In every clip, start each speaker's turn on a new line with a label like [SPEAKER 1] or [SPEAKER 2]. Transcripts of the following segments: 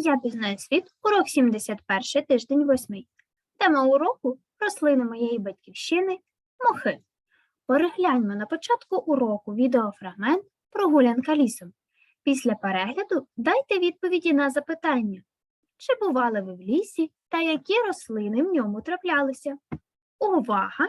[SPEAKER 1] Я пізнаю світ, урок 71, тиждень 8. Тема уроку рослини моєї батьківщини мохи. Перегляньмо на початку уроку відеофрагмент Прогулянка лісом. Після перегляду дайте відповіді на запитання. Чи бували ви в лісі та які рослини в ньому траплялися? Увага!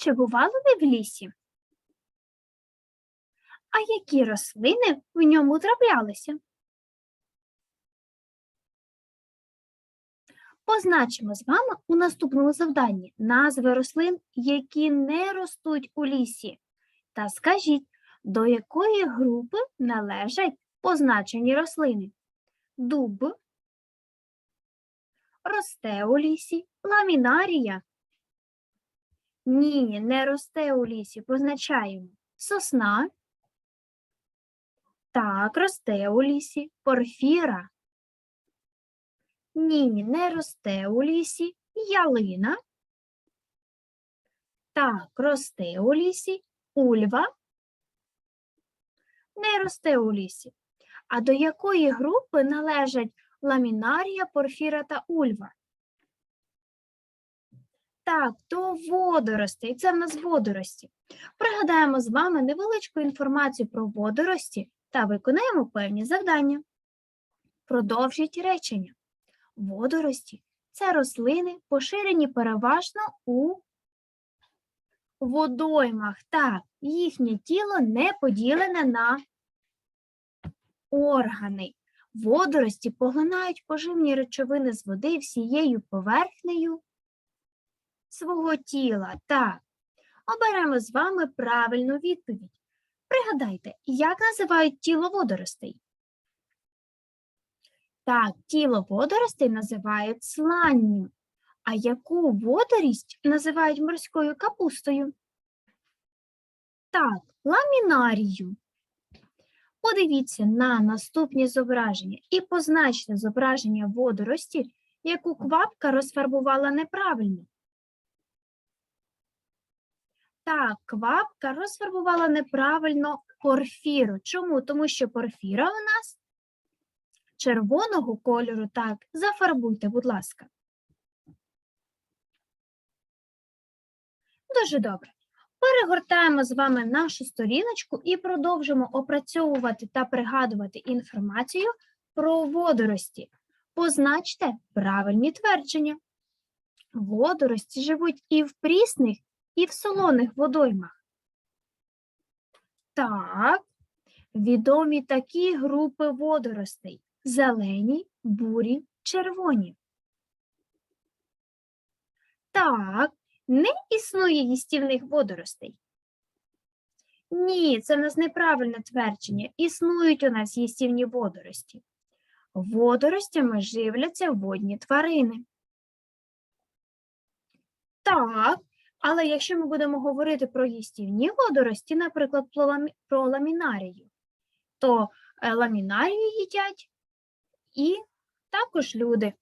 [SPEAKER 1] Чи бували ви в лісі? А які рослини в ньому траплялися? Позначимо з вами у наступному завданні назви рослин, які не ростуть у лісі. Та скажіть, до якої групи належать позначені рослини? Дуб, росте у лісі, ламінарія, ні, не росте у лісі, позначаємо. Сосна. Так, росте у лісі. Порфіра. Ні, не росте у лісі. Ялина. Так, росте у лісі. Ульва. Не росте у лісі. А до якої групи належать ламінарія, порфіра та ульва? Так, то водорості. Це в нас водорості. Пригадаємо з вами невеличку інформацію про водорості та виконаємо певні завдання. Продовжіть речення. Водорості це рослини, поширені переважно у водоймах. Так, їхнє тіло не поділене на органи. Водорості поглинають поживні речовини з води всією поверхнею свого тіла. Так. Оберемо з вами правильну відповідь. Пригадайте, як називають тіло водоростей? Так, тіло водоростей називають сланню. А яку водорість називають морською капустою? Так, ламінарію. Подивіться на наступні зображення і позначте зображення водорості, яку квапка розфарбувала неправильно. Так, квапка розфарбувала неправильно порфіру. Чому? Тому що порфіра у нас червоного кольору. Так, зафарбуйте, будь ласка. Дуже добре. Перегортаємо з вами нашу сторіночку і продовжимо опрацьовувати та пригадувати інформацію про водорості. Позначте правильні твердження. Водорості живуть і в прісних, і в солоних водоймах. Так, відомі такі групи водоростей: зелені, бурі, червоні. Так, не існує їстівних водоростей. Ні, це в нас неправильне твердження. Існують у нас їстівні водорості. Водоростями живляться водні тварини. Так, але якщо ми будемо говорити про їстівні водорості, наприклад, про ламі- про ламінарію, то е, ламінарію їдять, і також люди.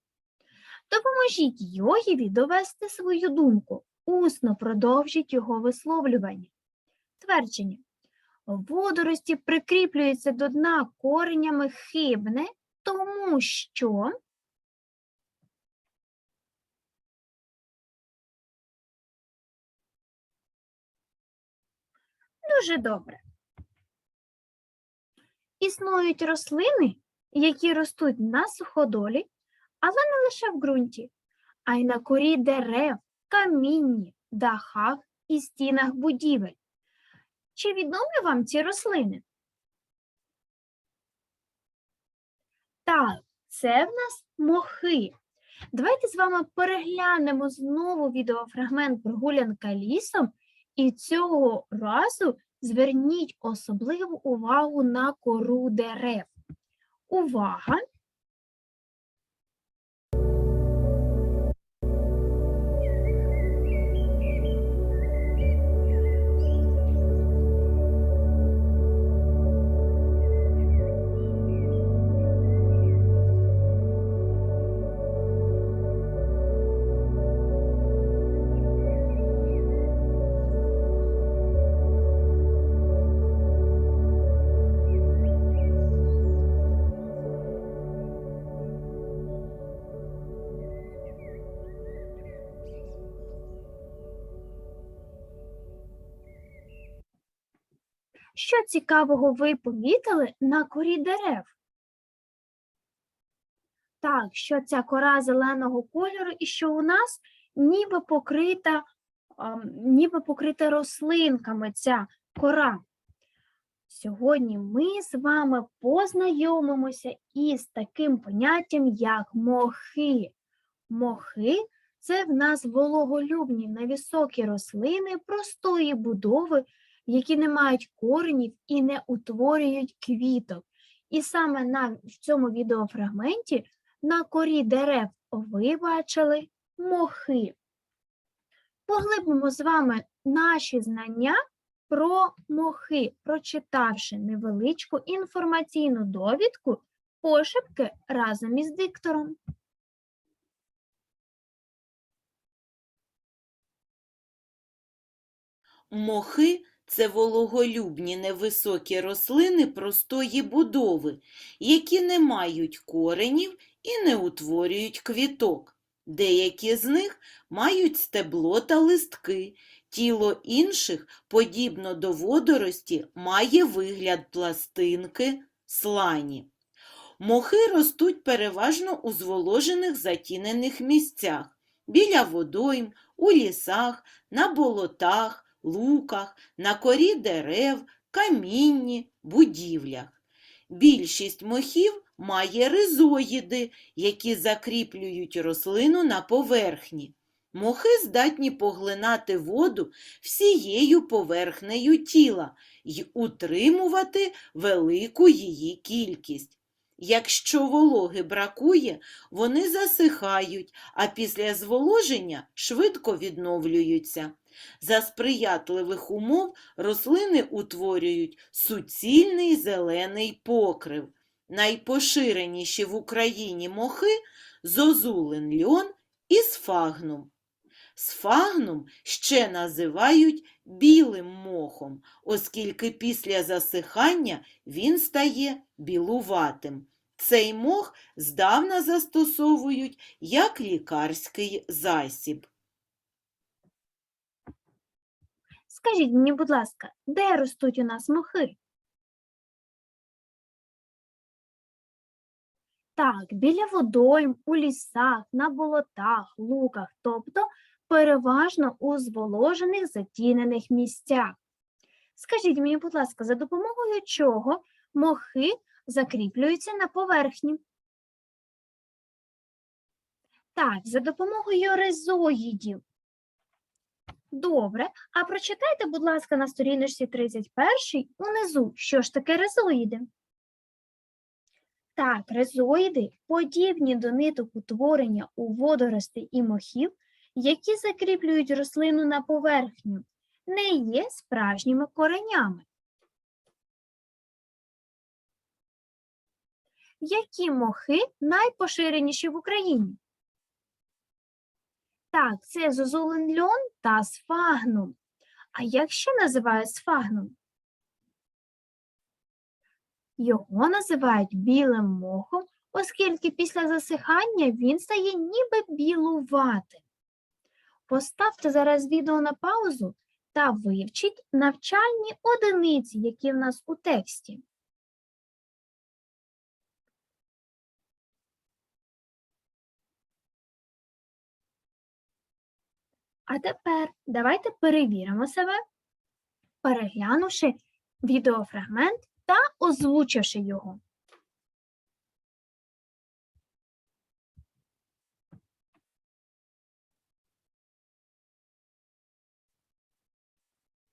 [SPEAKER 1] Допоможіть йогіві довести свою думку, усно продовжіть його висловлювання. Твердження. Водорості прикріплюються до дна коренями хибне, тому що дуже добре. Існують рослини, які ростуть на суходолі, але не лише в ґрунті, а й на корі дерев, камінні, дахах і стінах будівель. Чи відомі вам ці рослини? Так, це в нас мохи. Давайте з вами переглянемо знову відеофрагмент прогулянка лісом, і цього разу зверніть особливу увагу на кору дерев. Увага! Що цікавого ви помітили на корі дерев? Так, що ця кора зеленого кольору і що у нас ніби покрита, ам, ніби покрита рослинками ця кора. Сьогодні ми з вами познайомимося із таким поняттям, як мохи. Мохи це в нас вологолюбні невисокі рослини простої будови, які не мають коренів і не утворюють квіток. І саме на, в цьому відеофрагменті на корі дерев ви бачили мохи. Поглибимо з вами наші знання про мохи, прочитавши невеличку інформаційну довідку пошепки разом із диктором.
[SPEAKER 2] Мохи це вологолюбні невисокі рослини простої будови, які не мають коренів і не утворюють квіток. Деякі з них мають стебло та листки, тіло інших, подібно до водорості, має вигляд пластинки, слані. Мохи ростуть переважно у зволожених затінених місцях, біля водойм, у лісах, на болотах, луках, на корі дерев, камінні, будівлях. Більшість мохів має ризоїди, які закріплюють рослину на поверхні. Мохи здатні поглинати воду всією поверхнею тіла й утримувати велику її кількість. Якщо вологи бракує, вони засихають, а після зволоження швидко відновлюються. За сприятливих умов рослини утворюють суцільний зелений покрив. Найпоширеніші в Україні мохи зозулин льон і сфагнум. Сфагнум ще називають білим мохом, оскільки після засихання він стає білуватим. Цей мох здавна застосовують як лікарський засіб.
[SPEAKER 1] Скажіть мені, будь ласка, де ростуть у нас мохи? Так, біля водойм, у лісах, на болотах, луках, тобто переважно у зволожених затінених місцях. Скажіть мені, будь ласка, за допомогою чого мохи закріплюються на поверхні? Так, за допомогою ризоїдів. Добре, а прочитайте, будь ласка, на сторіночці 31 унизу, що ж таке ризоїди. Так, ризоїди подібні до ниток утворення у водоростей і мохів, які закріплюють рослину на поверхню, не є справжніми коренями. Які мохи найпоширеніші в Україні? Так, це зозулин льон та сфагнум. А як ще називають сфагнум? Його називають білим мохом, оскільки після засихання він стає ніби білуватим. Поставте зараз відео на паузу та вивчіть навчальні одиниці, які в нас у тексті. А тепер давайте перевіримо себе, переглянувши відеофрагмент та озвучивши його.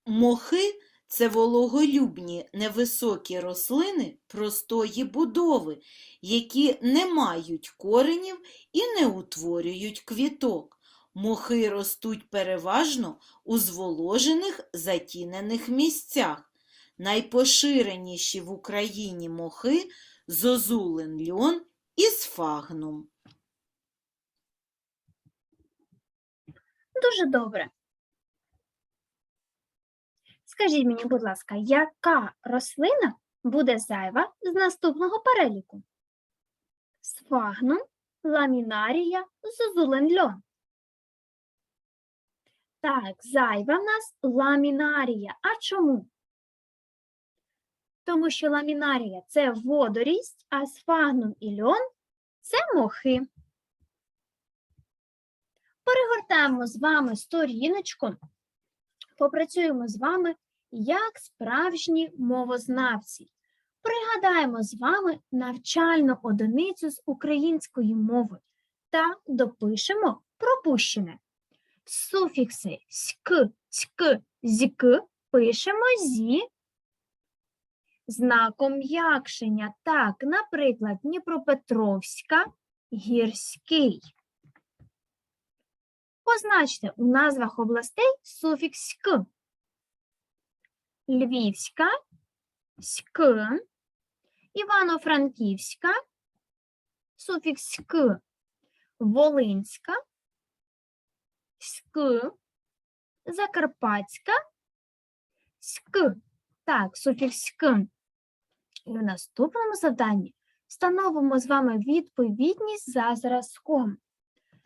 [SPEAKER 2] Мохи це вологолюбні невисокі рослини простої будови, які не мають коренів і не утворюють квіток. Мохи ростуть переважно у зволожених затінених місцях. Найпоширеніші в Україні мохи зозулин льон і сфагнум.
[SPEAKER 1] Дуже добре. Скажіть мені, будь ласка, яка рослина буде зайва з наступного переліку? Сфагнум, ламінарія, зозулен льон. Так, зайва в нас ламінарія. А чому? Тому що ламінарія це водорість, а сфагнум і льон це мохи. Перегортаємо з вами сторіночку, попрацюємо з вами як справжні мовознавці. Пригадаємо з вами навчальну одиницю з української мови та допишемо пропущене. Суфікси ськ, цьк, зік пишемо зі знаком м'якшення. Так, наприклад, Дніпропетровська, гірський. Позначте у назвах областей суфікс «ськ». Львівська, «ськ», Івано-Франківська, суфікс «ськ», Волинська, «ськ», Закарпатська, «ськ». Так, суфікс «ськ». І в наступному завданні встановимо з вами відповідність за зразком.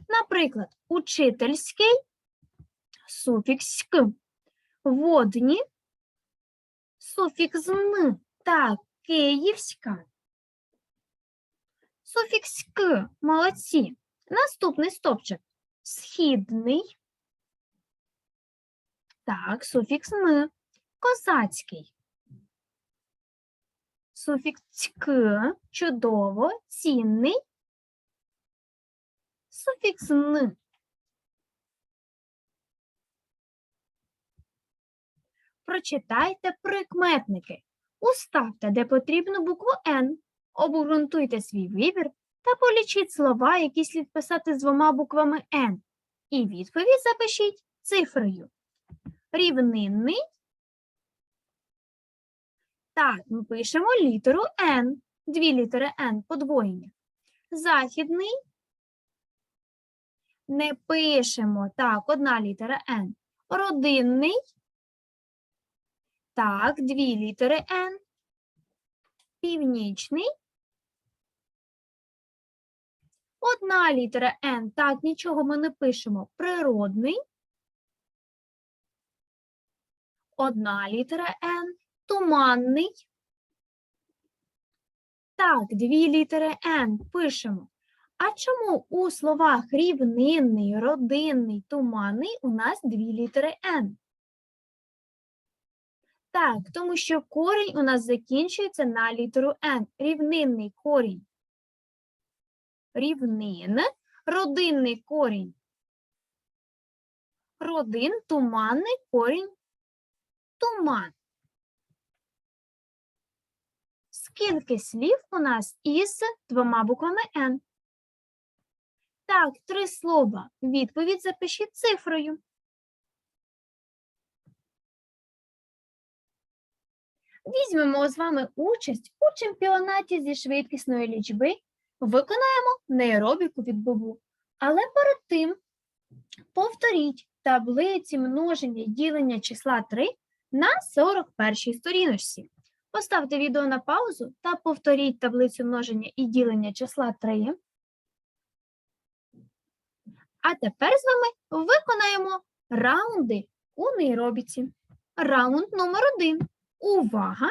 [SPEAKER 1] Наприклад, учительський суфікс «ськ», водні суфікс «н», так, київська. Суфікс «к», молодці. Наступний стопчик східний. Так, суфікс «н», козацький. Суфікс «к», чудово, цінний суфікс н. Прочитайте прикметники. Уставте, де потрібно букву Н. Обґрунтуйте свій вибір та полічіть слова, які слід писати з двома буквами Н. І відповідь запишіть цифрою. Рівнинний. Так, ми пишемо літеру Н. Дві літери Н подвоєння. Західний не пишемо. Так, одна літера Н. Родинний. Так, дві літери Н. Північний. Одна літера Н. Так, нічого ми не пишемо. Природний. Одна літера Н. Туманний. Так, дві літери Н пишемо. А чому у словах рівнинний, родинний, туманний у нас дві літери Н? Так, тому що корінь у нас закінчується на літеру Н. Рівнинний корінь. Рівнин, родинний корінь. Родин, туманний корінь. Туман. Скільки слів у нас із двома буквами Н? Так, три слова. Відповідь запишіть цифрою. Візьмемо з вами участь у чемпіонаті зі швидкісної лічби, виконаємо нейробіку від бобу. Але перед тим повторіть таблиці множення ділення числа 3 на 41 сторіночці. Поставте відео на паузу та повторіть таблицю множення і ділення числа 3. А тепер з вами виконаємо раунди у нейробіці. Раунд номер 1. Увага!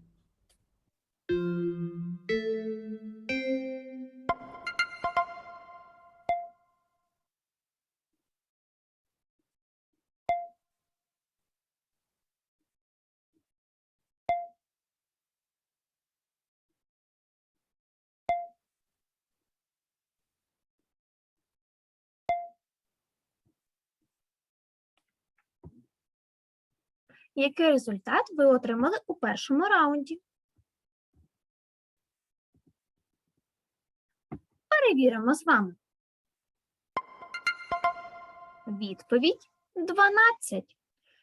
[SPEAKER 1] Який результат ви отримали у першому раунді? Перевіримо з вами. Відповідь 12.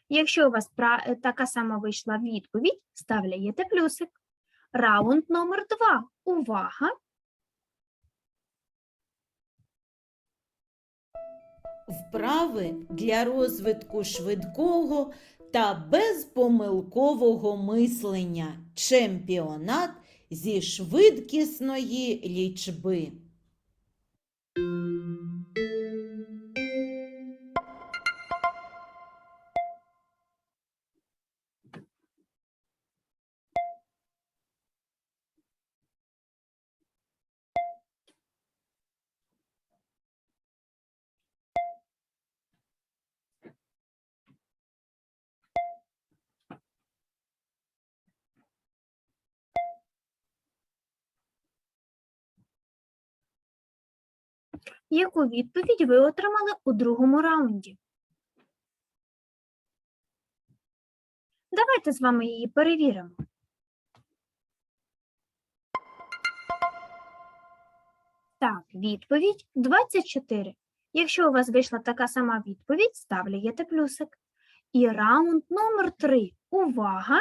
[SPEAKER 1] Якщо у вас е, така сама вийшла відповідь, ставляєте плюсик. Раунд номер 2. Увага!
[SPEAKER 2] Вправи для розвитку швидкого та безпомилкового мислення. Чемпіонат зі швидкісної лічби.
[SPEAKER 1] Яку відповідь ви отримали у другому раунді? Давайте з вами її перевіримо. Так, відповідь 24. Якщо у вас вийшла така сама відповідь, ставляєте плюсик. І раунд номер 3. Увага!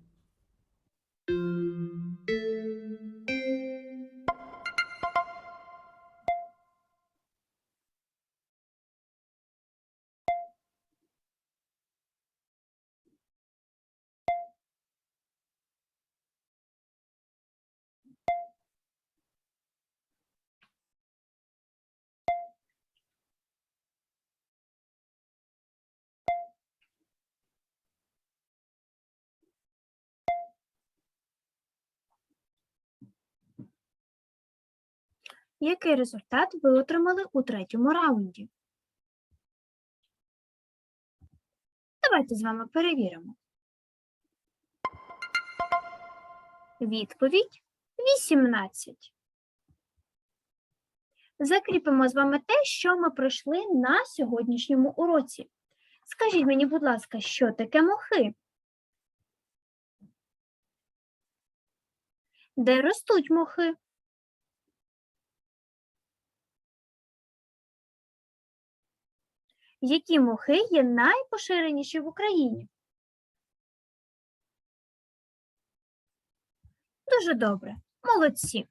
[SPEAKER 1] Який результат ви отримали у третьому раунді? Давайте з вами перевіримо. Відповідь 18. Закріпимо з вами те, що ми пройшли на сьогоднішньому уроці. Скажіть мені, будь ласка, що таке мохи? Де ростуть мохи? Які мохи є найпоширеніші в Україні? Дуже добре, молодці.